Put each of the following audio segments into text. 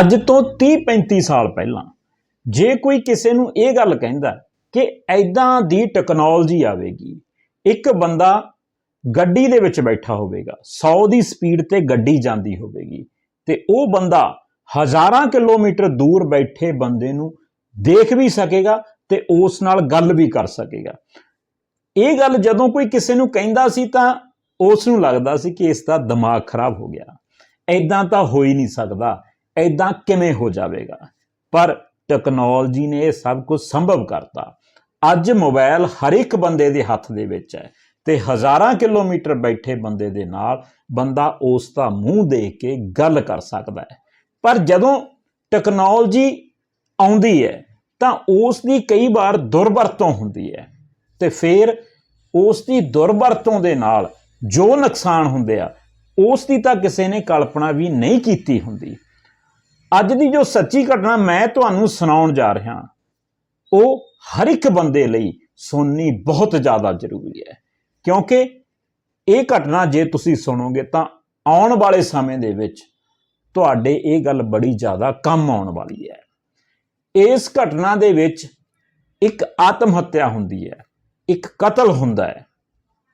ਅੱਜ ਤੋਂ 30-35 ਸਾਲ ਪਹਿਲਾਂ ਜੇ ਕੋਈ ਕਿਸੇ ਨੂੰ ਇਹ ਗੱਲ ਕਹਿੰਦਾ ਕਿ ਐਦਾਂ ਦੀ ਟੈਕਨੋਲੋਜੀ ਆਵੇਗੀ, ਇੱਕ ਬੰਦਾ ਗੱਡੀ ਦੇ ਵਿੱਚ ਬੈਠਾ ਹੋਵੇਗਾ 100 ਦੀ ਸਪੀਡ ਤੇ ਗੱਡੀ ਜਾਂਦੀ ਹੋਵੇਗੀ ਤੇ ਉਹ ਬੰਦਾ ਹਜ਼ਾਰਾਂ ਕਿਲੋਮੀਟਰ ਦੂਰ ਬੈਠੇ ਬੰਦੇ ਨੂੰ ਦੇਖ ਵੀ ਸਕੇਗਾ ਤੇ ਉਸ ਨਾਲ ਗੱਲ ਵੀ ਕਰ ਸਕੇਗਾ। ਇਹ ਗੱਲ ਜਦੋਂ ਕੋਈ ਕਿਸੇ ਨੂੰ ਕਹਿੰਦਾ ਸੀ ਤਾਂ ਉਸ ਨੂੰ ਲੱਗਦਾ ਸੀ ਕਿ ਇਸ ਦਾ ਦਿਮਾਗ ਖਰਾਬ ਹੋ ਗਿਆ। ਐਦਾਂ ਤਾਂ ਹੋ ਹੀ ਨਹੀਂ ਸਕਦਾ। ਐਦਾਂ ਕਿਵੇਂ ਹੋ ਜਾਵੇਗਾ? ਪਰ ਟੈਕਨੋਲੋਜੀ ਨੇ ਇਹ ਸਭ ਕੁਝ ਸੰਭਵ ਕਰਤਾ। ਅੱਜ ਮੋਬਾਈਲ ਹਰ ਇੱਕ ਬੰਦੇ ਦੇ ਹੱਥ ਦੇ ਵਿੱਚ ਹੈ ਤੇ ਹਜ਼ਾਰਾਂ ਕਿਲੋਮੀਟਰ ਬੈਠੇ ਬੰਦੇ ਦੇ ਨਾਲ ਬੰਦਾ ਉਸ ਦਾ ਮੂੰਹ ਦੇਖ ਕੇ ਗੱਲ ਕਰ ਸਕਦਾ ਹੈ। ਪਰ ਜਦੋਂ ਟੈਕਨੋਲੋਜੀ ਆਉਂਦੀ ਹੈ, ਤਾਂ ਉਸ ਦੀ ਕਈ ਵਾਰ ਦੁਰਵਰਤੋਂ ਹੁੰਦੀ ਹੈ ਤੇ ਫਿਰ ਉਸ ਦੀ ਦੁਰਵਰਤੋਂ ਦੇ ਨਾਲ ਜੋ ਨੁਕਸਾਨ ਹੁੰਦੇ ਆ ਉਸ ਦੀ ਤਾਂ ਕਿਸੇ ਨੇ ਕਲਪਨਾ ਵੀ ਨਹੀਂ ਕੀਤੀ ਹੁੰਦੀ। ਅੱਜ ਦੀ ਜੋ ਸੱਚੀ ਘਟਨਾ ਮੈਂ ਤੁਹਾਨੂੰ ਸੁਣਾਉਣ ਜਾ ਰਿਹਾ ਉਹ ਹਰ ਇੱਕ ਬੰਦੇ ਲਈ ਸੁਣਨੀ ਬਹੁਤ ਜ਼ਿਆਦਾ ਜ਼ਰੂਰੀ ਹੈ। ਕਿਉਂਕਿ ਇਹ ਘਟਨਾ ਜੇ ਤੁਸੀਂ ਸੁਣੋਗੇ ਤਾਂ ਆਉਣ ਵਾਲੇ ਸਮੇਂ ਦੇ ਵਿੱਚ ਤੁਹਾਡੇ ਇਹ ਗੱਲ ਬੜੀ ਜ਼ਿਆਦਾ ਕੰਮ ਆਉਣ ਵਾਲੀ ਹੈ। ਇਸ ਘਟਨਾ ਦੇ ਵਿੱਚ ਇੱਕ ਆਤਮ ਹੱਤਿਆ ਹੁੰਦੀ ਹੈ, ਇੱਕ ਕਤਲ ਹੁੰਦਾ ਹੈ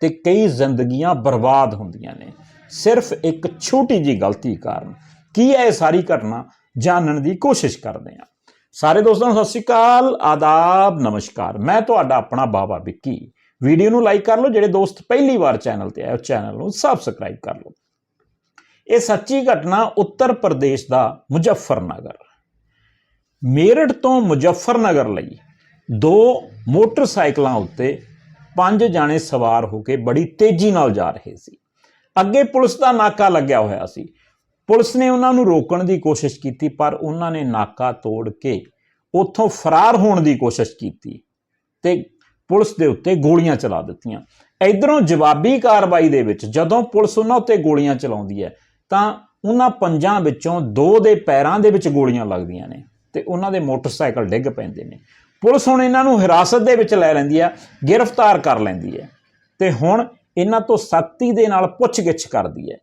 ਤੇ ਕਈ ਜ਼ਿੰਦਗੀਆਂ ਬਰਬਾਦ ਹੁੰਦੀਆਂ ਨੇ। ਸਿਰਫ ਇੱਕ ਛੋਟੀ ਜੀ ਗਲਤੀ ਕਾਰਨ। ਕੀ ਹੈ ਇਹ ਸਾਰੀ ਘਟਨਾ? ਜਾਣਨ ਦੀ ਕੋਸ਼ਿਸ਼ ਕਰਦੇ ਹਾਂ। ਸਾਰੇ ਦੋਸਤਾਂ ਨੂੰ ਸਤਿ ਸ਼੍ਰੀ ਅਕਾਲ, ਆਦਾਬ, ਨਮਸਕਾਰ। ਮੈਂ ਤੁਹਾਡਾ ਆਪਣਾ ਬਾਬਾ ਵਿੱਕੀ। ਵੀਡੀਓ ਨੂੰ ਲਾਈਕ ਕਰ ਲਓ, ਜਿਹੜੇ ਦੋਸਤ ਪਹਿਲੀ ਵਾਰ ਚੈਨਲ ਤੇ ਆਏ ਉਹ ਚੈਨਲ ਨੂੰ ਸਬਸਕ੍ਰਾਈਬ ਕਰ ਲਓ। ਇਹ ਸੱਚੀ ਘਟਨਾ ਉੱਤਰ ਪ੍ਰਦੇਸ਼ ਦਾ ਮੁਜ਼ੱਫਰਨਗਰ। ਮੇਰਠ ਤੋਂ ਮੁਜ਼ੱਫਰਨਗਰ ਲਈ ਦੋ ਮੋਟਰਸਾਈਕਲਾਂ ਉੱਤੇ ਪੰਜ ਜਾਣੇ ਸਵਾਰ ਹੋ ਕੇ ਬੜੀ ਤੇਜ਼ੀ ਨਾਲ ਜਾ ਰਹੇ ਸੀ। ਅੱਗੇ ਪੁਲਿਸ ਦਾ ਨਾਕਾ ਲੱਗਿਆ ਹੋਇਆ ਸੀ। ਪੁਲਿਸ ਨੇ ਉਹਨਾਂ ਨੂੰ ਰੋਕਣ ਦੀ ਕੋਸ਼ਿਸ਼ ਕੀਤੀ, ਪਰ ਉਹਨਾਂ ਨੇ ਨਾਕਾ ਤੋੜ ਕੇ ਉੱਥੋਂ ਫਰਾਰ ਹੋਣ ਦੀ ਕੋਸ਼ਿਸ਼ ਕੀਤੀ ਤੇ ਪੁਲਿਸ ਦੇ ਉੱਤੇ ਗੋਲੀਆਂ ਚਲਾ ਦਿੱਤੀਆਂ। ਇਧਰੋਂ ਜਵਾਬੀ ਕਾਰਵਾਈ ਦੇ ਵਿੱਚ ਜਦੋਂ ਪੁਲਿਸ ਉਹਨਾਂ ਉੱਤੇ ਗੋਲੀਆਂ ਚਲਾਉਂਦੀ ਹੈ, ਤਾਂ ਉਹਨਾਂ ਪੰਜਾਂ ਵਿੱਚੋਂ ਦੋ ਦੇ ਪੈਰਾਂ ਦੇ ਵਿੱਚ ਗੋਲੀਆਂ ਲੱਗਦੀਆਂ ਨੇ ਤੇ ਉਹਨਾਂ ਦੇ ਮੋਟਰਸਾਈਕਲ ਡਿੱਗ ਪੈਂਦੇ ਨੇ। ਪੁਲਿਸ ਹੁਣ ਇਹਨਾਂ ਨੂੰ ਹਿਰਾਸਤ ਦੇ ਵਿੱਚ ਲੈ ਲੈਂਦੀ ਆ ਗ੍ਰਿਫਤਾਰ ਕਰ ਲੈਂਦੀ ਹੈ ਤੇ ਹੁਣ ਇਹਨਾਂ ਤੋਂ ਸਖਤੀ ਦੇ ਨਾਲ ਪੁੱਛਗਿੱਛ ਕਰਦੀ ਹੈ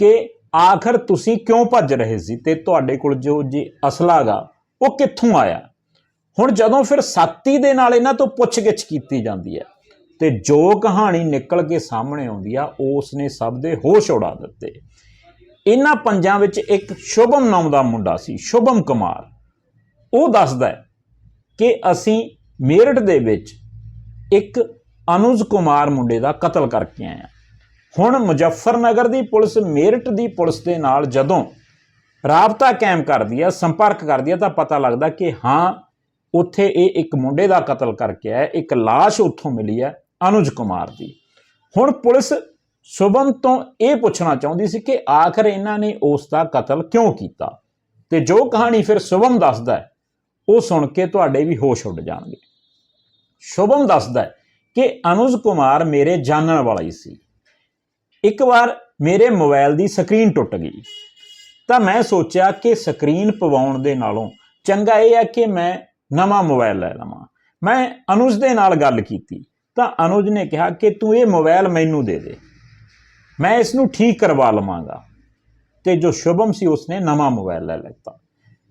ਕਿ ਆਖਰ ਤੁਸੀਂ ਕਿਉਂ ਭੱਜ ਰਹੇ ਸੀ? ਤੇ ਤੁਹਾਡੇ ਕੋਲ ਜੋ ਜੇ ਅਸਲਾ ਗਾ ਉਹ ਕਿੱਥੋਂ ਆਇਆ? ਹੁਣ ਜਦੋਂ ਫਿਰ ਸਖਤੀ ਦੇ ਨਾਲ ਇਹਨਾਂ ਤੋਂ ਪੁੱਛਗਿੱਛ ਕੀਤੀ ਜਾਂਦੀ ਹੈ, ਤੇ ਜੋ ਕਹਾਣੀ ਨਿਕਲ ਕੇ ਸਾਹਮਣੇ ਆਉਂਦੀ ਆ ਉਸ ਨੇ ਸਭ ਦੇ ਹੋਸ਼ ਉਡਾ ਦਿੱਤੇ। ਇਹਨਾਂ ਪੰਜਾਂ ਵਿੱਚ ਇੱਕ ਸ਼ੁਭਮ ਨਾਮ ਦਾ ਮੁੰਡਾ ਸੀ, ਸ਼ੁਭਮ ਕੁਮਾਰ। ਉਹ ਦੱਸਦਾ ਹੈ ਕਿ ਅਸੀਂ ਮੇਰਠ ਦੇ ਵਿੱਚ ਇੱਕ ਅਨੁਜ ਕੁਮਾਰ ਮੁੰਡੇ ਦਾ ਕਤਲ ਕਰਕੇ ਆਏ ਹਾਂ। ਹੁਣ ਮੁਜ਼ੱਫਰਨਗਰ ਦੀ ਪੁਲਿਸ ਮੇਰਠ ਦੀ ਪੁਲਿਸ ਦੇ ਨਾਲ ਜਦੋਂ ਰਾਬਤਾ ਕਾਇਮ ਕਰਦੀ ਹੈ ਸੰਪਰਕ ਕਰਦੀ ਹੈ ਤਾਂ ਪਤਾ ਲੱਗਦਾ ਕਿ ਹਾਂ, ਉੱਥੇ ਇਹ ਇੱਕ ਮੁੰਡੇ ਦਾ ਕਤਲ ਕਰਕੇ ਆਇਆ, ਇੱਕ লাশ ਉੱਥੋਂ ਮਿਲੀ ਹੈ ਅਨੁਜ ਕੁਮਾਰ ਦੀ। ਹੁਣ ਪੁਲਿਸ ਸ਼ੁਭਮ ਤੋਂ ਇਹ ਪੁੱਛਣਾ ਚਾਹੁੰਦੀ ਸੀ ਕਿ ਆਖਰ ਇਹਨਾਂ ਨੇ ਉਸ ਦਾ ਕਤਲ ਕਿਉਂ ਕੀਤਾ? ਤੇ ਜੋ ਕਹਾਣੀ ਫਿਰ ਸ਼ੁਭਮ ਦੱਸਦਾ ਹੈ, ਉਹ ਸੁਣ ਕੇ ਤੁਹਾਡੇ ਵੀ ਹੋਸ਼ ਉੱਡ ਜਾਣਗੇ। ਸ਼ੁਭਮ ਦੱਸਦਾ ਹੈ ਕਿ ਅਨੁਜ ਕੁਮਾਰ ਮੇਰੇ ਜਾਣਨ ਵਾਲਾ ਹੀ ਸੀ। ਇੱਕ ਵਾਰ ਮੇਰੇ ਮੋਬਾਈਲ ਦੀ ਸਕਰੀਨ ਟੁੱਟ ਗਈ। ਤਾਂ ਮੈਂ ਸੋਚਿਆ ਕਿ ਸਕਰੀਨ ਪਵਾਉਣ ਦੇ ਨਾਲੋਂ ਚੰਗਾ ਇਹ ਹੈ ਕਿ ਮੈਂ ਨਵਾਂ ਮੋਬਾਈਲ ਲੈ ਲਵਾਂ। ਮੈਂ ਅਨੁਜ ਦੇ ਨਾਲ ਗੱਲ ਕੀਤੀ। ਤਾਂ ਅਨੁਜ ਨੇ ਕਿਹਾ ਕਿ ਤੂੰ ਇਹ ਮੋਬਾਈਲ ਮੈਨੂੰ ਦੇ ਦੇ। ਮੈਂ ਇਸ ਨੂੰ ਠੀਕ ਕਰਵਾ ਲਵਾਂਗਾ। ਤੇ ਜੋ ਸ਼ੁਭਮ ਸੀ, ਉਸਨੇ ਨਵਾਂ ਮੋਬਾਈਲ ਲੈ ਲਿੱਤਾ।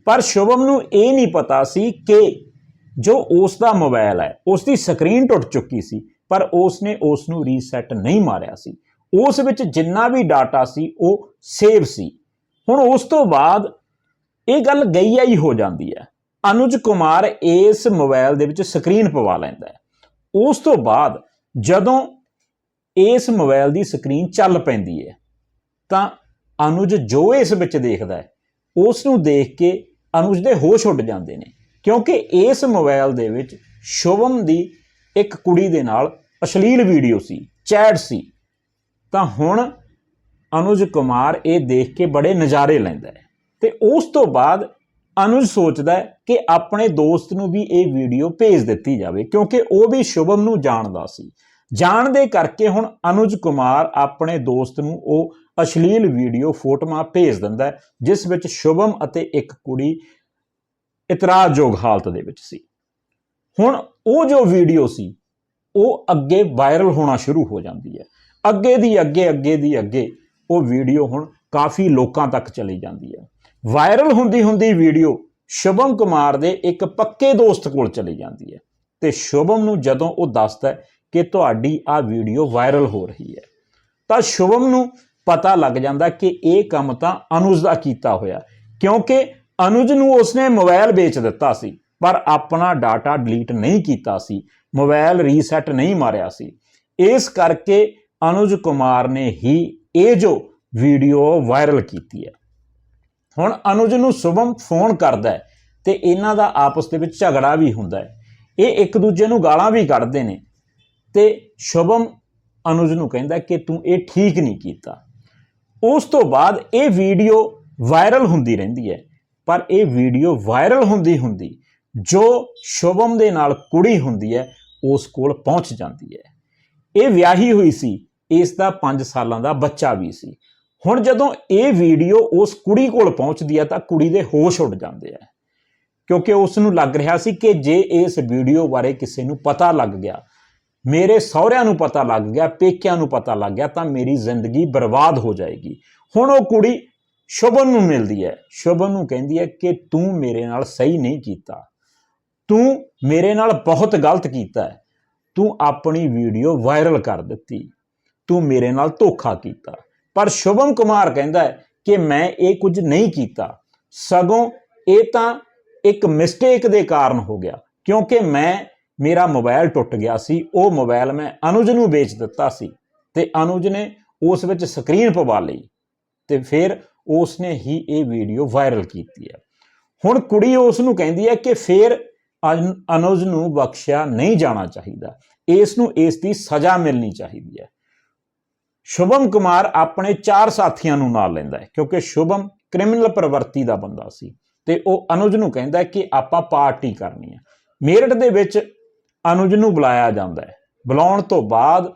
ਪਰ ਸ਼ੁਭਮ ਨੂੰ ਇਹ ਨਹੀਂ ਪਤਾ ਸੀ ਕਿ ਜੋ ਉਸ ਦਾ ਮੋਬਾਈਲ ਹੈ ਉਸ ਦੀ ਸਕਰੀਨ ਟੁੱਟ ਚੁੱਕੀ ਸੀ, ਪਰ ਉਸ ਨੇ ਉਸ ਨੂੰ ਰੀਸੈਟ ਨਹੀਂ ਮਾਰਿਆ ਸੀ। ਉਸ ਵਿੱਚ ਜਿੰਨਾ ਵੀ ਡਾਟਾ ਸੀ, ਉਹ ਸੇਵ ਸੀ। ਹੁਣ ਉਸ ਤੋਂ ਬਾਅਦ ਇਹ ਗੱਲ ਗਈ ਆਈ ਹੋ ਜਾਂਦੀ ਹੈ। ਅਨੁਜ ਕੁਮਾਰ ਇਸ ਮੋਬਾਈਲ ਦੇ ਵਿੱਚ ਸਕਰੀਨ ਪਵਾ ਲੈਂਦਾ ਹੈ। ਉਸ ਤੋਂ ਬਾਅਦ ਜਦੋਂ ਇਸ ਮੋਬਾਈਲ ਦੀ ਸਕਰੀਨ ਚੱਲ ਪੈਂਦੀ ਹੈ, ਤਾਂ ਅਨੁਜ ਜੋ ਇਸ ਵਿੱਚ ਦੇਖਦਾ ਹੈ, ਉਸ ਨੂੰ ਦੇਖ ਕੇ ਅਨੁਜ ਦੇ ਹੋਸ਼ ਉੱਡ ਜਾਂਦੇ ਨੇ, ਕਿਉਂਕਿ ਇਸ ਮੋਬਾਈਲ ਦੇ ਵਿੱਚ ਸ਼ੁਭਮ ਦੀ ਇੱਕ ਕੁੜੀ ਦੇ ਨਾਲ ਅਸ਼ਲੀਲ ਵੀਡੀਓ ਸੀ, ਚੈਟ ਸੀ। ਤਾਂ ਹੁਣ ਅਨੁਜ ਕੁਮਾਰ ਇਹ ਦੇਖ ਕੇ ਬੜੇ ਨਜ਼ਾਰੇ ਲੈਂਦਾ ਹੈ। ਤੇ ਉਸ ਤੋਂ ਬਾਅਦ ਅਨੁਜ ਸੋਚਦਾ ਹੈ ਕਿ ਆਪਣੇ ਦੋਸਤ ਨੂੰ ਵੀ ਇਹ ਵੀਡੀਓ ਭੇਜ ਦਿੱਤੀ ਜਾਵੇ, ਕਿਉਂਕਿ ਉਹ ਵੀ ਸ਼ੁਭਮ ਨੂੰ ਜਾਣਦਾ ਸੀ। ਜਾਣਦੇ ਕਰਕੇ ਹੁਣ ਅਨੁਜ ਕੁਮਾਰ ਆਪਣੇ ਦੋਸਤ ਨੂੰ ਉਹ ਅਸ਼ਲੀਲ ਵੀਡੀਓ ਫੋਟੋਆਂ ਭੇਜ ਦਿੰਦਾ ਹੈ, ਜਿਸ ਵਿੱਚ ਸ਼ੁਭਮ ਅਤੇ ਇੱਕ ਕੁੜੀ ਇਤਰਾਜ਼ਯੋਗ ਹਾਲਤ ਦੇ ਵਿੱਚ ਸੀ। ਹੁਣ ਉਹ ਜੋ ਵੀਡੀਓ ਸੀ, ਉਹ ਅੱਗੇ ਵਾਇਰਲ ਹੋਣਾ ਸ਼ੁਰੂ ਹੋ ਜਾਂਦੀ ਹੈ। ਅੱਗੇ ਦੀ ਅੱਗੇ ਅੱਗੇ ਦੀ ਅੱਗੇ ਉਹ ਵੀਡੀਓ ਹੁਣ ਕਾਫੀ ਲੋਕਾਂ ਤੱਕ ਚਲੀ ਜਾਂਦੀ ਹੈ। ਵਾਇਰਲ ਹੁੰਦੀ ਹੁੰਦੀ ਵੀਡੀਓ ਸ਼ੁਭਮ ਕੁਮਾਰ ਦੇ ਇੱਕ ਪੱਕੇ ਦੋਸਤ ਕੋਲ ਚਲੀ ਜਾਂਦੀ ਹੈ ਤੇ ਸ਼ੁਭਮ ਨੂੰ ਜਦੋਂ ਉਹ ਦੱਸਦਾ ਹੈ ਕਿ ਤੁਹਾਡੀ ਆ ਵੀਡੀਓ ਵਾਇਰਲ ਹੋ ਰਹੀ ਹੈ, ਤਾਂ ਸ਼ੁਭਮ ਨੂੰ ਪਤਾ ਲੱਗ ਜਾਂਦਾ ਕਿ ਇਹ ਕੰਮ ਤਾਂ ਅਨੁਜ ਦਾ ਕੀਤਾ ਹੋਇਆ ਕਿਉਂਕਿ ਅਨੁਜ ਨੂੰ ਉਸਨੇ ਮੋਬਾਈਲ ਵੇਚ ਦਿੱਤਾ ਸੀ, ਪਰ ਆਪਣਾ ਡਾਟਾ ਡਿਲੀਟ ਨਹੀਂ ਕੀਤਾ ਸੀ, ਮੋਬਾਈਲ ਰੀਸੈਟ ਨਹੀਂ ਮਾਰਿਆ ਸੀ। ਇਸ ਕਰਕੇ ਅਨੁਜ ਕੁਮਾਰ ਨੇ ਹੀ ਇਹ ਜੋ ਵੀਡੀਓ ਵਾਇਰਲ ਕੀਤੀ ਹੈ। ਹੁਣ ਅਨੁਜ ਨੂੰ ਸ਼ੁਭਮ ਫੋਨ ਕਰਦਾ ਹੈ ਤੇ ਇਹਨਾਂ ਦਾ ਆਪਸ ਦੇ ਵਿੱਚ ਝਗੜਾ ਵੀ ਹੁੰਦਾ ਹੈ। ਇਹ ਇੱਕ ਦੂਜੇ ਨੂੰ ਗਾਲਾਂ ਵੀ ਕੱਢਦੇ ਨੇ। ਤੇ ਸ਼ੁਭਮ ਅਨੁਜ ਨੂੰ ਕਹਿੰਦਾ ਕਿ ਤੂੰ ਇਹ ਠੀਕ ਨਹੀਂ ਕੀਤਾ। ਉਸ ਤੋਂ ਬਾਅਦ ਇਹ ਵੀਡੀਓ ਵਾਇਰਲ ਹੁੰਦੀ ਰਹਿੰਦੀ ਹੈ। ਪਰ ਇਹ ਵੀਡੀਓ ਵਾਇਰਲ ਹੁੰਦੀ ਹੁੰਦੀ ਜੋ ਸ਼ੁਭਮ ਦੇ ਨਾਲ ਕੁੜੀ ਹੁੰਦੀ ਹੈ, ਉਸ ਕੋਲ ਪਹੁੰਚ ਜਾਂਦੀ ਹੈ। ਇਹ ਵਿਆਹੀ ਹੋਈ ਸੀ ਇਸ ਦਾ 5 ਸਾਲਾਂ ਦਾ ਬੱਚਾ ਵੀ ਸੀ। ਹੁਣ ਜਦੋਂ ਇਹ ਵੀਡੀਓ ਉਸ ਕੁੜੀ ਕੋਲ ਪਹੁੰਚਦੀ ਹੈ ਤਾਂ ਕੁੜੀ ਦੇ ਹੋਸ਼ ਉੱਡ ਜਾਂਦੇ ਆ। ਕਿਉਂਕਿ ਉਸ ਨੂੰ ਲੱਗ ਰਿਹਾ ਸੀ ਕਿ ਜੇ ਇਸ ਵੀਡੀਓ ਬਾਰੇ ਕਿਸੇ ਨੂੰ ਪਤਾ ਲੱਗ ਗਿਆ, ਮੇਰੇ ਸਹੁਰਿਆਂ ਨੂੰ ਪਤਾ ਲੱਗ ਗਿਆ, ਪੇਕਿਆਂ ਨੂੰ ਪਤਾ ਲੱਗ ਗਿਆ, ਤਾਂ ਮੇਰੀ ਜ਼ਿੰਦਗੀ ਬਰਬਾਦ ਹੋ ਜਾਏਗੀ। ਹੁਣ ਉਹ ਕੁੜੀ ਸ਼ੁਭਨ ਨੂੰ ਮਿਲਦੀ ਹੈ। ਸ਼ੁਭਨ ਨੂੰ ਕਹਿੰਦੀ ਹੈ ਕਿ ਤੂੰ ਮੇਰੇ ਨਾਲ ਸਹੀ ਨਹੀਂ ਕੀਤਾ। ਤੂੰ ਮੇਰੇ ਨਾਲ ਬਹੁਤ ਗਲਤ ਕੀਤਾ ਤੂੰ ਆਪਣੀ ਵੀਡੀਓ ਵਾਇਰਲ ਕਰ ਦਿੱਤੀ। ਤੂੰ ਮੇਰੇ ਨਾਲ ਧੋਖਾ ਕੀਤਾ। ਪਰ ਸ਼ੁਭਮ ਕੁਮਾਰ ਕਹਿੰਦਾ ਹੈ ਕਿ ਮੈਂ ਇਹ ਕੁਝ ਨਹੀਂ ਕੀਤਾ। ਸਗੋਂ ਇਹ ਤਾਂ ਇੱਕ ਮਿਸਟੇਕ ਦੇ ਕਾਰਨ ਹੋ ਗਿਆ, ਕਿਉਂਕਿ ਮੈਂ, ਮੇਰਾ ਮੋਬਾਈਲ ਟੁੱਟ ਗਿਆ ਸੀ। ਉਹ ਮੋਬਾਈਲ ਮੈਂ ਅਨੁਜ ਨੂੰ ਵੇਚ ਦਿੱਤਾ ਸੀ ਤੇ ਅਨੁਜ ਨੇ ਉਸ ਵਿੱਚ ਸਕਰੀਨ ਪਵਾ ਲਈ ਤੇ ਫਿਰ ਉਸ ਨੇ ਹੀ ਇਹ ਵੀਡੀਓ ਵਾਇਰਲ ਕੀਤੀ ਹੈ। ਹੁਣ ਕੁੜੀ ਉਸ ਨੂੰ ਕਹਿੰਦੀ ਹੈ ਕਿ ਫਿਰ ਅਨੁਜ ਨੂੰ ਬਖਸ਼ਿਆ ਨਹੀਂ ਜਾਣਾ ਚਾਹੀਦਾ। ਇਸ ਨੂੰ ਇਸ ਦੀ ਸਜ਼ਾ ਮਿਲਣੀ ਚਾਹੀਦੀ ਹੈ। ਸ਼ੁਭਮ ਕੁਮਾਰ ਆਪਣੇ ਚਾਰ ਸਾਥੀਆਂ ਨੂੰ ਨਾਲ ਲੈਂਦਾ ਹੈ, ਕਿਉਂਕਿ ਸ਼ੁਭਮ ਕ੍ਰਿਮੀਨਲ ਪ੍ਰਵਰਤੀ ਦਾ ਬੰਦਾ ਸੀ ਤੇ ਉਹ ਅਨੁਜ ਨੂੰ ਕਹਿੰਦਾ ਕਿ ਆਪਾਂ ਪਾਰਟੀ ਕਰਨੀ ਹੈ। ਮੇਰਠ ਦੇ ਵਿੱਚ ਅਨੁਜ ਨੂੰ ਬੁਲਾਇਆ ਜਾਂਦਾ ਹੈ। ਬੁਲਾਉਣ ਤੋਂ ਬਾਅਦ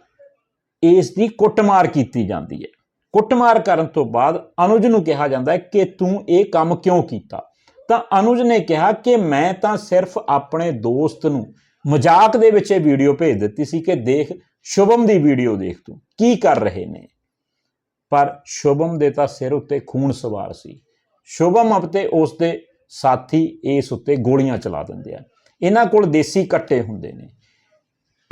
ਇਸ ਦੀ ਕੁੱਟਮਾਰ ਕੀਤੀ ਜਾਂਦੀ ਹੈ। ਕੁੱਟਮਾਰ ਕਰਨ ਤੋਂ ਬਾਅਦ ਅਨੁਜ ਨੂੰ ਕਿਹਾ ਜਾਂਦਾ ਹੈ ਕਿ ਤੂੰ ਇਹ ਕੰਮ ਕਿਉਂ ਕੀਤਾ? ਤਾਂ ਅਨੁਜ ਨੇ ਕਿਹਾ ਕਿ ਮੈਂ ਤਾਂ ਸਿਰਫ ਆਪਣੇ ਦੋਸਤ ਨੂੰ ਮਜ਼ਾਕ ਦੇ ਵਿੱਚ ਇਹ ਵੀਡੀਓ ਭੇਜ ਦਿੱਤੀ ਸੀ ਕਿ ਦੇਖ, ਸ਼ੁਭਮ ਦੀ ਵੀਡੀਓ ਦੇਖ ਤੂੰ। ਕੀ ਕਰ ਰਹੇ ਨੇ? ਪਰ ਸ਼ੁਭਮ ਦੇ ਤਾਂ ਸਿਰ ਉੱਤੇ ਖੂਨ ਸਵਾਰ ਸੀ। ਸ਼ੁਭਮ ਅਤੇ ਉਸ ਦੇ ਸਾਥੀ ਇਸ ਉੱਤੇ ਗੋਲੀਆਂ ਚਲਾ ਦਿੰਦੇ ਆ। ਇਹਨਾਂ ਕੋਲ ਦੇਸੀ ਕੱਟੇ ਹੁੰਦੇ ਨੇ।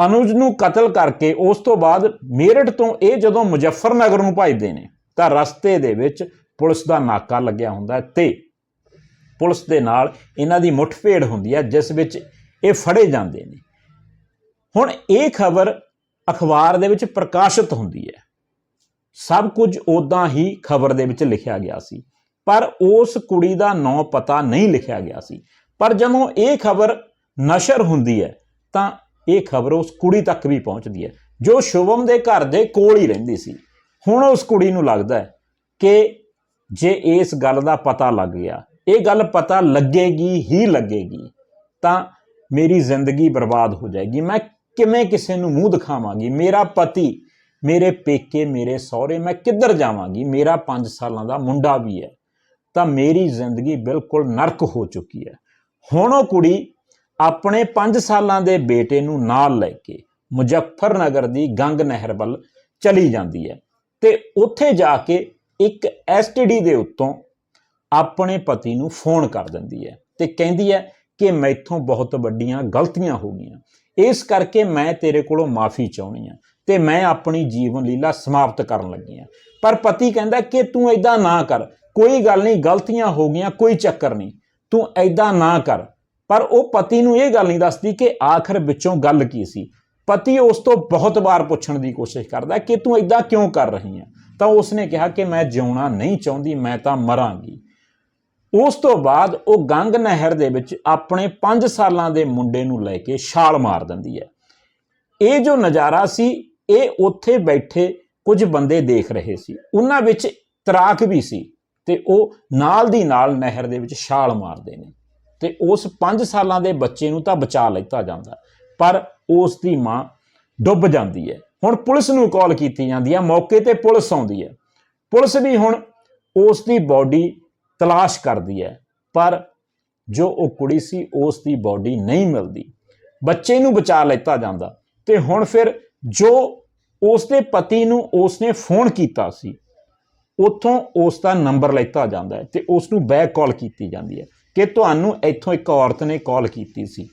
ਅਨੁਜ ਨੂੰ ਕਤਲ ਕਰਕੇ ਉਸ ਤੋਂ ਬਾਅਦ ਮੇਰਠ ਤੋਂ ਇਹ ਜਦੋਂ ਮੁਜ਼ੱਫਰਨਗਰ ਨੂੰ ਭਜਦੇ ਨੇ, ਤਾਂ ਰਸਤੇ ਦੇ ਵਿੱਚ ਪੁਲਿਸ ਦਾ ਨਾਕਾ ਲੱਗਿਆ ਹੁੰਦਾ ਹੈ ਤੇ ਪੁਲਿਸ ਦੇ ਨਾਲ ਇਹਨਾਂ ਦੀ ਮੁੱਠਭੇੜ ਹੁੰਦੀ ਹੈ, ਜਿਸ ਵਿੱਚ ਇਹ ਫੜੇ ਜਾਂਦੇ ਨੇ। ਹੁਣ ਇਹ ਖਬਰ ਅਖਬਾਰ ਦੇ ਵਿੱਚ ਪ੍ਰਕਾਸ਼ਿਤ ਹੁੰਦੀ ਹੈ। ਸਭ ਕੁਝ ਉਦਾਂ ਹੀ ਖਬਰ ਦੇ ਵਿੱਚ ਲਿਖਿਆ ਗਿਆ ਸੀ। ਪਰ ਉਸ ਕੁੜੀ ਦਾ ਨਾਂ ਪਤਾ ਨਹੀਂ ਲਿਖਿਆ ਗਿਆ ਸੀ। ਪਰ ਜਦੋਂ ਇਹ ਖਬਰ ਨਸ਼ਰ ਹੁੰਦੀ ਹੈ, ਤਾਂ ਇਹ ਖਬਰ ਉਸ ਕੁੜੀ ਤੱਕ ਵੀ ਪਹੁੰਚਦੀ ਹੈ, ਜੋ ਸ਼ੁਭਮ ਦੇ ਘਰ ਦੇ ਕੋਲ ਹੀ ਰਹਿੰਦੀ ਸੀ। ਹੁਣ ਉਸ ਕੁੜੀ ਨੂੰ ਲੱਗਦਾ ਹੈ ਕਿ ਜੇ ਇਸ ਗੱਲ ਦਾ ਪਤਾ ਲੱਗ ਗਿਆ, ਇਹ ਗੱਲ ਪਤਾ ਲੱਗੇਗੀ ਹੀ ਲੱਗੇਗੀ, ਤਾਂ ਮੇਰੀ ਜ਼ਿੰਦਗੀ ਬਰਬਾਦ ਹੋ ਜਾਏਗੀ। ਮੈਂ ਕਿਵੇਂ ਕਿਸੇ ਨੂੰ ਮੂੰਹ ਦਿਖਾਵਾਂਗੀ? ਮੇਰਾ ਪਤੀ, ਮੇਰੇ ਪੇਕੇ, ਮੇਰੇ ਸਹੁਰੇ, ਮੈਂ ਕਿੱਧਰ ਜਾਵਾਂਗੀ? ਮੇਰਾ 5 ਸਾਲਾਂ ਦਾ ਮੁੰਡਾ ਵੀ ਹੈ, ਤਾਂ ਮੇਰੀ ਜ਼ਿੰਦਗੀ ਬਿਲਕੁਲ ਨਰਕ ਹੋ ਚੁੱਕੀ ਹੈ। ਹੁਣ ਉਹ ਕੁੜੀ ਆਪਣੇ 5 ਸਾਲਾਂ ਦੇ ਬੇਟੇ ਨੂੰ ਨਾਲ ਲੈ ਕੇ ਮੁਜ਼ੱਫਰਨਗਰ ਦੀ ਗੰਗ ਨਹਿਰ ਵੱਲ ਚਲੀ ਜਾਂਦੀ ਹੈ ਤੇ ਉੱਥੇ ਜਾ ਕੇ ਇੱਕ ਐਸਟੀਡੀ ਦੇ ਉੱਤੋਂ ਆਪਣੇ ਪਤੀ ਨੂੰ ਫੋਨ ਕਰ ਦਿੰਦੀ ਹੈ ਤੇ ਕਹਿੰਦੀ ਹੈ ਕਿ ਮੈਥੋਂ ਬਹੁਤ ਵੱਡੀਆਂ ਗਲਤੀਆਂ ਹੋ ਗਈਆਂ। ਇਸ ਕਰਕੇ ਮੈਂ ਤੇਰੇ ਕੋਲੋਂ ਮਾਫੀ ਚਾਹੁੰਦੀ ਆ ਤੇ ਮੈਂ ਆਪਣੀ ਜੀਵਨ ਲੀਲਾ ਸਮਾਪਤ ਕਰਨ ਲੱਗੀ ਆ ਪਰ ਪਤੀ ਕਹਿੰਦਾ ਕਿ ਤੂੰ ਐਦਾਂ ਨਾ ਕਰ। ਕੋਈ ਗੱਲ ਨਹੀਂ, ਗਲਤੀਆਂ ਹੋ ਗਈਆਂ, ਕੋਈ ਚੱਕਰ ਨਹੀਂ। ਤੂੰ ਐਦਾਂ ਨਾ ਕਰ। ਪਰ ਉਹ ਪਤੀ ਨੂੰ ਇਹ ਗੱਲ ਨਹੀਂ ਦੱਸਦੀ ਕਿ ਆਖਰ ਵਿੱਚੋਂ ਗੱਲ ਕੀ ਸੀ। ਪਤੀ ਉਸ ਤੋਂ ਬਹੁਤ ਵਾਰ ਪੁੱਛਣ ਦੀ ਕੋਸ਼ਿਸ਼ ਕਰਦਾ ਕਿ ਤੂੰ ਐਦਾਂ ਕਿਉਂ ਕਰ ਰਹੀ ਹੈ? ਤਾਂ ਉਸਨੇ ਕਿਹਾ ਕਿ ਮੈਂ ਜਿਉਣਾ ਨਹੀਂ ਚਾਹੁੰਦੀ, ਮੈਂ ਤਾਂ ਮਰਾਂਗੀ। ਉਸ ਤੋਂ ਬਾਅਦ ਉਹ ਗੰਗ ਨਹਿਰ ਦੇ ਵਿੱਚ ਆਪਣੇ 5 ਸਾਲਾਂ ਦੇ ਮੁੰਡੇ ਨੂੰ ਲੈ ਕੇ ਛਾਲ ਮਾਰ ਦਿੰਦੀ ਹੈ। ਇਹ ਜੋ ਨਜ਼ਾਰਾ ਸੀ, ਇਹ ਉੱਥੇ ਬੈਠੇ ਕੁਝ ਬੰਦੇ ਦੇਖ ਰਹੇ ਸੀ। ਉਹਨਾਂ ਵਿੱਚ ਤਰਾਕ ਵੀ ਸੀ ਤੇ ਉਹ ਨਾਲ ਦੀ ਨਾਲ ਨਹਿਰ ਦੇ ਵਿੱਚ ਛਾਲ ਮਾਰਦੇ ਨੇ ਤੇ ਉਸ 5 ਸਾਲਾਂ ਦੇ ਬੱਚੇ ਨੂੰ ਤਾਂ ਬਚਾ ਲਿੱਤਾ ਜਾਂਦਾ, ਪਰ ਉਸ ਦੀ ਮਾਂ ਡੁੱਬ ਜਾਂਦੀ ਹੈ। ਹੁਣ ਪੁਲਿਸ ਨੂੰ ਕਾਲ ਕੀਤੀ ਜਾਂਦੀ ਹੈ, ਮੌਕੇ ਤੇ ਪੁਲਿਸ ਆਉਂਦੀ ਹੈ। ਪੁਲਿਸ ਵੀ ਹੁਣ ਉਸ ਦੀ ਬਾਡੀ ਤਲਾਸ਼ ਕਰਦੀ ਹੈ, ਪਰ ਜੋ ਉਹ ਕੁੜੀ ਸੀ, ਉਸ ਦੀ ਬਾਡੀ ਨਹੀਂ ਮਿਲਦੀ। ਬੱਚੇ ਨੂੰ ਬਚਾ ਲਿੱਤਾ ਜਾਂਦਾ ਤੇ ਹੁਣ ਫਿਰ ਜੋ ਉਸ ਦੇ ਪਤੀ ਨੂੰ ਉਸਨੇ ਫੋਨ ਕੀਤਾ ਸੀ, ਉੱਥੋਂ ਉਸ ਦਾ ਨੰਬਰ ਲੈਤਾ ਜਾਂਦਾ ਹੈ ਤੇ ਉਸ ਨੂੰ ਬੈਕ ਕਾਲ ਕੀਤੀ ਜਾਂਦੀ ਹੈ ਕਿ ਤੁਹਾਨੂੰ ਇੱਥੋਂ ਇੱਕ ਔਰਤ ਨੇ ਕਾਲ ਕੀਤੀ ਸੀ।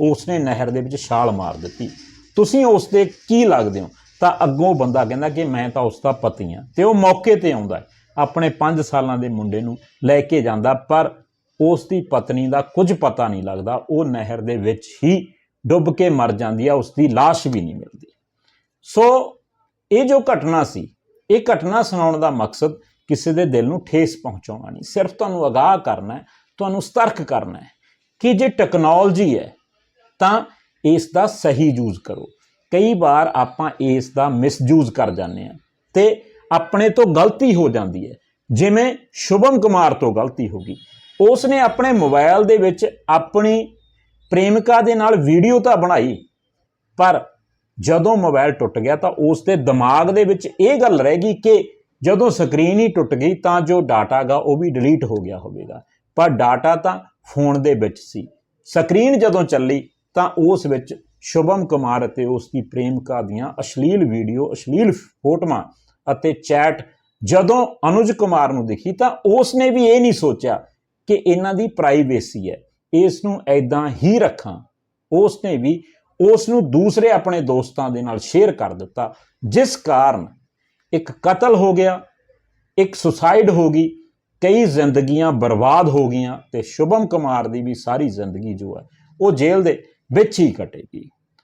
ਉਸਨੇ ਨਹਿਰ ਦੇ ਵਿੱਚ ਛਾਲ ਮਾਰ ਦਿੱਤੀ। ਤੁਸੀਂ ਉਸ ਦੇ ਕੀ ਲੱਗਦੇ ਹੋ? ਤਾਂ ਅੱਗੋਂ ਬੰਦਾ ਕਹਿੰਦਾ ਕਿ ਮੈਂ ਤਾਂ ਉਸ ਦਾ ਪਤੀ ਹਾਂ ਤੇ ਉਹ ਮੌਕੇ ਤੇ ਆਉਂਦਾ ਹੈ। ਆਪਣੇ 5 ਸਾਲਾਂ ਦੇ ਮੁੰਡੇ ਨੂੰ ਲੈ ਕੇ ਜਾਂਦਾ, ਪਰ ਉਸ ਦੀ ਪਤਨੀ ਦਾ ਕੁਝ ਪਤਾ ਨਹੀਂ ਲੱਗਦਾ। ਉਹ ਨਹਿਰ ਦੇ ਵਿੱਚ ਹੀ ਡੁੱਬ ਕੇ ਮਰ ਜਾਂਦੀ ਆ ਉਸ ਦੀ ਲਾਸ਼ ਵੀ ਨਹੀਂ ਮਿਲਦੀ। ਸੋ ਇਹ ਜੋ ਘਟਨਾ ਸੀ, ਇਹ ਘਟਨਾ ਸੁਣਾਉਣ ਦਾ ਮਕਸਦ ਕਿਸੇ ਦੇ ਦਿਲ ਨੂੰ ਠੇਸ ਪਹੁੰਚਾਉਣਾ ਨਹੀਂ। ਸਿਰਫ ਤੁਹਾਨੂੰ ਅਗਾਹ ਕਰਨਾ ਹੈ, ਤੁਹਾਨੂੰ ਸਤਰਕ ਕਰਨਾ ਹੈ ਕਿ ਜੇ ਟੈਕਨੋਲੋਜੀ ਹੈ, ਤਾਂ ਇਸ ਦਾ ਸਹੀ ਯੂਜ਼ ਕਰੋ। ਕਈ ਵਾਰ ਆਪਾਂ ਇਸ ਦਾ ਮਿਸਯੂਜ਼ ਕਰ ਜਾਂਦੇ ਹਾਂ ਤੇ ਆਪਣੇ ਤੋਂ ਗਲਤੀ ਹੋ ਜਾਂਦੀ ਹੈ। ਜਿਵੇਂ ਸ਼ੁਭਮ ਕੁਮਾਰ ਤੋਂ ਗਲਤੀ ਹੋ ਗਈ। ਉਸ ਨੇ ਆਪਣੇ ਮੋਬਾਈਲ ਦੇ ਵਿੱਚ ਆਪਣੀ ਪ੍ਰੇਮਿਕਾ ਦੇ ਨਾਲ ਵੀਡੀਓ ਤਾਂ ਬਣਾਈ, ਪਰ ਜਦੋਂ ਮੋਬਾਈਲ ਟੁੱਟ ਗਿਆ ਤਾਂ ਉਸ ਦੇ ਦਿਮਾਗ ਦੇ ਵਿੱਚ ਇਹ ਗੱਲ ਰਹਿ ਗਈ ਕਿ ਜਦੋਂ ਸਕਰੀਨ ਹੀ ਟੁੱਟ ਗਈ ਤਾਂ ਜੋ ਡਾਟਾ ਗਾ ਉਹ ਵੀ ਡਿਲੀਟ ਹੋ ਗਿਆ ਹੋਵੇਗਾ। ਪਰ ਡਾਟਾ ਤਾਂ ਫੋਨ ਦੇ ਵਿੱਚ ਸੀ। ਸਕਰੀਨ ਜਦੋਂ ਚੱਲੀ ਤਾਂ ਉਸ ਵਿੱਚ ਸ਼ੁਭਮ ਕੁਮਾਰ ਅਤੇ ਉਸ ਦੀ ਪ੍ਰੇਮਿਕਾ ਦੀਆਂ ਅਸ਼ਲੀਲ ਵੀਡੀਓ, ਅਸ਼ਲੀਲ ਫੋਟੋਆਂ ਅਤੇ ਚੈਟ ਜਦੋਂ ਅਨੁਜ ਕੁਮਾਰ ਨੂੰ ਦਿਖੀ ਤਾਂ ਉਸ ਨੇ ਵੀ ਇਹ ਨਹੀਂ ਸੋਚਿਆ ਕਿ ਇਹਨਾਂ ਦੀ ਪ੍ਰਾਈਵੇਸੀ ਹੈ। ਇਸ ਨੂੰ ਐਦਾਂ ਹੀ ਰੱਖਾਂ। ਉਸ ਨੇ ਵੀ ਉਸ ਨੂੰ ਦੂਸਰੇ ਆਪਣੇ ਦੋਸਤਾਂ ਦੇ ਨਾਲ ਸ਼ੇਅਰ ਕਰ ਦਿੱਤਾ, ਜਿਸ ਕਾਰਨ ਇੱਕ ਕਤਲ ਹੋ ਗਿਆ, ਇੱਕ ਸੁਸਾਈਡ ਹੋ ਗਈ, ਕਈ ਜ਼ਿੰਦਗੀਆਂ ਬਰਬਾਦ ਹੋ ਗਈਆਂ ਤੇ ਸ਼ੁਭਮ ਕੁਮਾਰ ਦੀ ਵੀ ਸਾਰੀ ਜ਼ਿੰਦਗੀ ਜੋ ਹੈ ਉਹ ਜੇਲ੍ਹ ਦੇ ਵਿੱਚ ਹੀ ਕੱਟੇਗੀ।